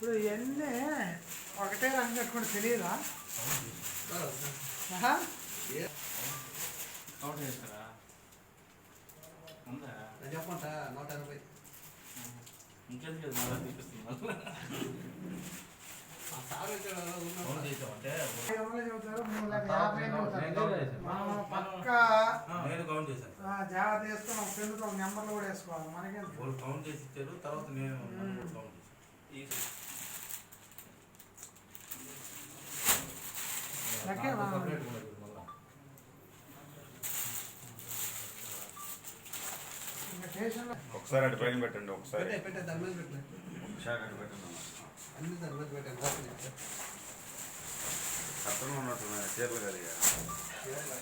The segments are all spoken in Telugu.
ఇప్పుడు ఇవన్నీ ఒకటే రంగు కట్టుకుంటే తెలియదా? ఉందా? చెప్పంట నూట ఎనభై. ఇంకెందుకు అది మళ్ళీ జాగ్రత్త వేసుకొని ఒక నెంబర్లు కూడా వేసుకోవాలి. వాళ్ళు కౌంట్ చేసి ఇచ్చారు తర్వాత నేను కౌంట్ చేశాను ఒకసారి అటు పైన పెట్టండి ఒకసారి. పెట్టే పెట్టే దాని మీద పెట్టలే ఒకసారి అటు పెట్టండి. అర్థంలో ఉన్నట్టున్నాయి చీరలు.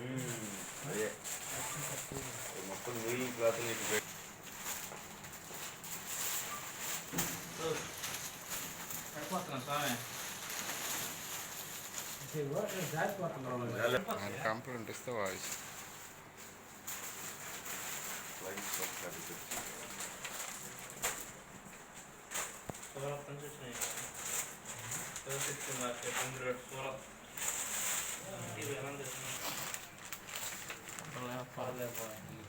మ్మ్. అదే. మొత్తం నీళ్ళు క్లాత్ నీకు আর কমপ্লেন্ট ইস্তে ওয়াইজ सोलह पंचों नहीं सोलह सिक्सटी मार्च पंद्रह सोलह ये भी आनंद है तो यहाँ फादर बॉय